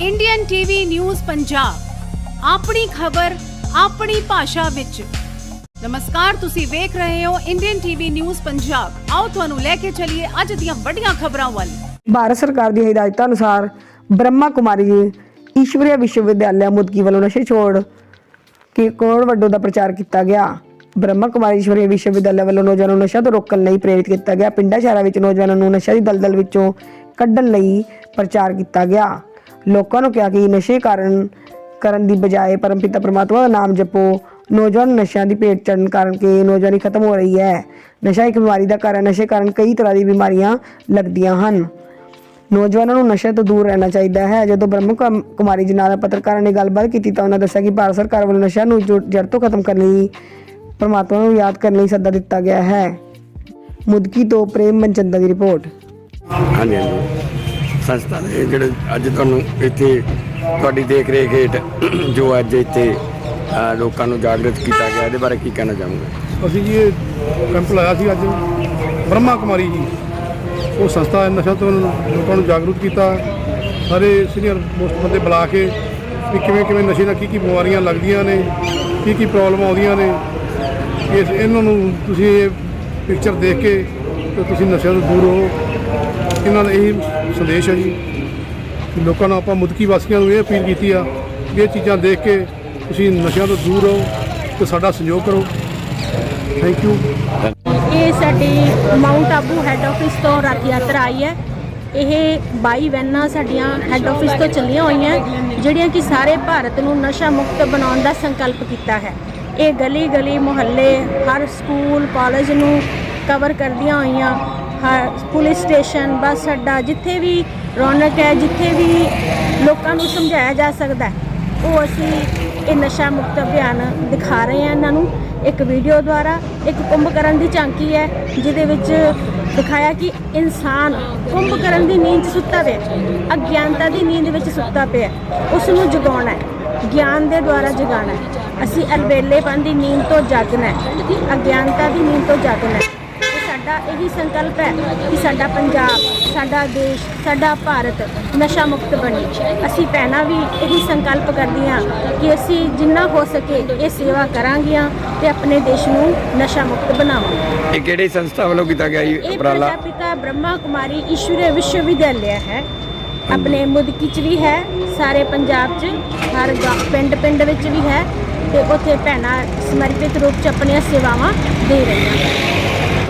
Indian TV news Punjab ਆਪਣੀ ਖਬਰ, ਆਪਣੀ ਭਾਸ਼ਾ ਵਿੱਚ। ਨਮਸਕਾਰ, ਤੁਸੀਂ ਵੇਖ ਰਹੇ ਹੋ ਇੰਡੀਅਨ ਟੀਵੀ ਨਿਊਜ਼ ਪੰਜਾਬ ਆਓ ਤੁਹਾਨੂੰ ਲੈ ਕੇ ਚੱਲੀਏ ਅੱਜ ਦੀਆਂ ਵੱਡੀਆਂ ਖਬਰਾਂ ਵੱਲ। ਭਾਰਤ ਸਰਕਾਰ ਦੀ ਹਦਾਇਤਾਂ ਅਨੁਸਾਰ ਬ੍ਰਹਮਾ ਕੁਮਾਰੀ ਈਸ਼ਵਰੀਆ ਵਿਸ਼ਵਵਿਦਿਆਲਿਆ ਮੁਦਕੀ ਵੱਲੋਂ ਨਸ਼ੇ ਛੋੜ ਕਿ ਕੋੜ ਵੱਡੋ ਦਾ ਪ੍ਰਚਾਰ ਕੀਤਾ ਗਿਆ। ਬ੍ਰਹਮਾ ਕੁਮਾਰੀ ਈਸ਼ਵਰੀਆ ਵਿਸ਼ਵਵਿਦਿਆਲਿਆ ਵੱਲੋਂ ਨੌਜਵਾਨਾਂ ਨੂੰ ਨਸ਼ਾ ਤੋਂ ਰੋਕਣ ਲਈ ਪ੍ਰੇਰਿਤ ਕੀਤਾ ਗਿਆ। ਪਿੰਡਾਂ, ਸ਼ਹਿਰਾਂ ਵਿੱਚ ਨੌਜਵਾਨਾਂ ਨੂੰ ਨਸ਼ਾ ਦੀ ਦਲਦਲ ਵਿੱਚੋਂ ਕੱਢਣ ਲਈ ਪ੍ਰਚਾਰ ਕੀਤਾ ਗਿਆ। ਲੋਕਾਂ ਨੂੰ ਕਿਹਾ ਕਿ ਨਸ਼ੇ ਕਾਰਨ ਕਰਨ ਦੀ ਬਜਾਏ ਪਰਮਪਿਤਾ ਪਰਮਾਤਮਾ ਦਾ ਨਾਮ ਜਪੋ। ਨੌਜਵਾਨ ਨਸ਼ਿਆਂ ਦੀ ਭੇਟ ਚੜਨ ਕਾਰਨ ਕਿ ਨੌਜਵਾਨੀ ਖਤਮ ਹੋ ਰਹੀ ਹੈ। ਨਸ਼ਾ ਇੱਕ ਬਿਮਾਰੀ ਦਾ ਕਾਰਨ ਨਸ਼ੇ ਕਾਰਨ ਕਈ ਤਰ੍ਹਾਂ ਦੀ ਬਿਮਾਰੀਆਂ ਲੱਗਦੀਆਂ ਹਨ। ਨੌਜਵਾਨਾਂ ਨੂੰ ਨਸ਼ੇ ਤੋਂ ਦੂਰ ਰਹਿਣਾ ਚਾਹੀਦਾ ਹੈ। ਜਦੋਂ ਬ੍ਰਹਮ ਕੁਮ- ਕੁਮਾਰੀ ਜੀ ਨਾਲ ਪੱਤਰਕਾਰਾਂ ਨੇ ਗੱਲਬਾਤ ਕੀਤੀ ਤਾਂ ਉਹਨਾਂ ਦੱਸਿਆ ਕਿ ਭਾਰਤ ਸਰਕਾਰ ਵੱਲੋਂ ਨਸ਼ਿਆਂ ਨੂੰ ਜੁ- ਜੜ ਤੋਂ ਖਤਮ ਕਰਨ ਲਈ ਪਰਮਾਤਮਾ ਨੂੰ ਯਾਦ ਕਰਨ ਲਈ ਸੱਦਾ ਦਿੱਤਾ ਗਿਆ ਹੈ। ਮੁਦਕੀ ਤੋਂ ਪ੍ਰੇਮ ਮਨਚੰਦਾ ਦੀ ਰਿਪੋਰਟ। ਹਾਂਜੀ ਹਾਂਜੀ। ਸੰਸਥਾ ਦੇ ਜਿਹੜੇ ਅੱਜ ਤੁਹਾਨੂੰ ਇੱਥੇ ਤੁਹਾਡੀ ਦੇਖ ਰੇਖ ਹੇਠ ਜੋ ਅੱਜ ਇੱਥੇ ਲੋਕਾਂ ਨੂੰ ਜਾਗਰਤ ਕੀਤਾ ਗਿਆ, ਇਹਦੇ ਬਾਰੇ ਕੀ ਕਹਿਣਾ ਚਾਹੋਗੇ? ਅਸੀਂ ਜੀ ਇਹ ਕੈਂਪ ਲਾਇਆ ਸੀ ਅੱਜ। ਬ੍ਰਹਮਾ ਕੁਮਾਰੀ ਜੀ, ਉਹ ਸੰਸਥਾ ਹੈ, ਨਸ਼ਾ ਤੋਂ ਲੋਕਾਂ ਨੂੰ ਜਾਗਰੂਕ ਕੀਤਾ। ਸਾਰੇ ਸੀਨੀਅਰ ਮੋਸਟ ਬੰਦੇ ਬੁਲਾ ਕੇ ਵੀ ਕਿਵੇਂ ਕਿਵੇਂ ਨਸ਼ੇ ਨਾਲ ਕੀ ਕੀ ਬਿਮਾਰੀਆਂ ਲੱਗਦੀਆਂ ਨੇ, ਕੀ ਕੀ ਪ੍ਰੋਬਲਮ ਆਉਂਦੀਆਂ ਨੇ। ਇਸ ਇਹਨਾਂ ਨੂੰ ਤੁਸੀਂ ਇਹ ਪਿਕਚਰ ਦੇਖ ਕੇ ਤੇ ਤੁਸੀਂ ਨਸ਼ਿਆਂ ਤੋਂ ਦੂਰ ਹੋ ਇਹਨਾਂ ਦਾ ਇਹ ਸੰਦੇਸ਼ ਹੈ ਜੀ ਕਿ ਲੋਕਾਂ ਨੂੰ ਆਪਾਂ ਮੁਦਕੀ ਵਾਸੀਆਂ ਨੂੰ ਇਹ ਅਪੀਲ ਕੀਤੀ ਆ ਵੀ ਇਹ ਚੀਜ਼ਾਂ ਦੇਖ ਕੇ ਤੁਸੀਂ ਨਸ਼ਿਆਂ ਤੋਂ ਦੂਰ ਰਹੋ ਤੇ ਸਾਡਾ ਸਹਿਯੋਗ ਕਰੋ। ਥੈਂਕ ਯੂ ਇਹ ਸਾਡੀ ਮਾਊਂਟ ਆਬੂ ਹੈੱਡ ਆਫਿਸ ਤੋਂ ਰੱਥ ਯਾਤਰਾ ਆਈ ਹੈ। ਇਹ 22 ਵੈਨਾਂ ਸਾਡੀਆਂ ਹੈੱਡ ਆਫਿਸ ਤੋਂ ਚੱਲੀਆਂ ਹੋਈਆਂ, ਜਿਹੜੀਆਂ ਕਿ ਸਾਰੇ ਭਾਰਤ ਨੂੰ ਨਸ਼ਾ ਮੁਕਤ ਬਣਾਉਣ ਦਾ ਸੰਕਲਪ ਕੀਤਾ ਹੈ। ਇਹ ਗਲੀ ਗਲੀ ਮੁਹੱਲੇ ਹਰ ਸਕੂਲ, ਕਾਲਜ ਨੂੰ ਕਵਰ ਕਰਦੀਆਂ ਹੋਈਆਂ। ਹਰ ਪੁਲਿਸ ਸਟੇਸ਼ਨ, ਬੱਸ ਅੱਡਾ, ਜਿੱਥੇ ਵੀ ਰੌਣਕ ਹੈ, ਜਿੱਥੇ ਵੀ ਲੋਕਾਂ ਨੂੰ ਸਮਝਾਇਆ ਜਾ ਸਕਦਾ ਹੈ, ਉਹ ਅਸੀਂ ਇਹ ਨਸ਼ਾ ਮੁਕਤ ਅਭਿਆਨ ਦਿਖਾ ਰਹੇ ਹਾਂ ਇਹਨਾਂ ਨੂੰ। ਇੱਕ ਵੀਡੀਓ ਦੁਆਰਾ, ਇੱਕ ਕੁੰਭਕਰਨ ਦੀ ਝਾਂਕੀ ਹੈ, ਜਿਹਦੇ ਵਿੱਚ ਦਿਖਾਇਆ ਕਿ ਇਨਸਾਨ ਕੁੰਭਕਰਨ ਦੀ ਨੀਂਦ 'ਚ ਸੁੱਤਾ ਪਿਆ ਅਗਿਆਨਤਾ ਦੀ ਨੀਂਦ ਵਿੱਚ ਸੁੱਤਾ ਪਿਆ ਉਸ ਨੂੰ ਜਗਾਉਣਾ ਹੈ, ਗਿਆਨ ਦੇ ਦੁਆਰਾ ਜਗਾਉਣਾ ਹੈ। ਅਸੀਂ ਅਲਬੇਲੇਪਨ ਦੀ ਨੀਂਦ ਤੋਂ ਜਾਗਣਾ ਹੈ, ਅਗਿਆਨਤਾ ਦੀ ਨੀਂਦ ਤੋਂ ਜਾਗਣਾ ਹੈ। ਸਾਡਾ ਇਹੀ ਸੰਕਲਪ ਹੈ ਕਿ ਸਾਡਾ ਪੰਜਾਬ ਸਾਡਾ ਦੇਸ਼ ਸਾਡਾ ਭਾਰਤ ਨਸ਼ਾ ਮੁਕਤ ਬਣੇ। ਅਸੀਂ ਭੈਣਾਂ ਵੀ ਇਹੀ ਸੰਕਲਪ ਕਰਦੀਆਂ ਕਿ ਅਸੀਂ ਜਿੰਨਾ ਹੋ ਸਕੇ ਇਹ ਸੇਵਾ ਕਰਾਂਗੀਆਂ ਤੇ ਆਪਣੇ ਦੇਸ਼ ਨੂੰ ਨਸ਼ਾ ਮੁਕਤ ਬਣਾਵਾਂਗੇ। ਇਹ ਕਿਹੜੀ ਸੰਸਥਾ ਵੱਲੋਂ ਕੀਤਾ ਗਿਆ ਇਹ ਉਪਰਾਲਾ? ਪ੍ਰਜਾਪਿਤਾ ਬ੍ਰਹਮਾ ਕੁਮਾਰੀ ਈਸ਼ਵਰੀ ਵਿਸ਼ਵਵਿਦਿਆਲਿਆ ਹੈ। ਆਪਣੇ ਮੁਦਕੀ ਚ ਵੀ ਹੈ ਸਾਰੇ ਪੰਜਾਬ ਚ ਹਰ ਪਿੰਡ ਪਿੰਡ ਵਿੱਚ ਵੀ ਹੈ ਤੇ ਉੱਥੇ ਭੈਣਾਂ ਸਮਰਪਿਤ ਰੂਪ ਚ ਆਪਣੀਆਂ ਸੇਵਾਵਾਂ ਦੇ ਰਹੀਆਂ।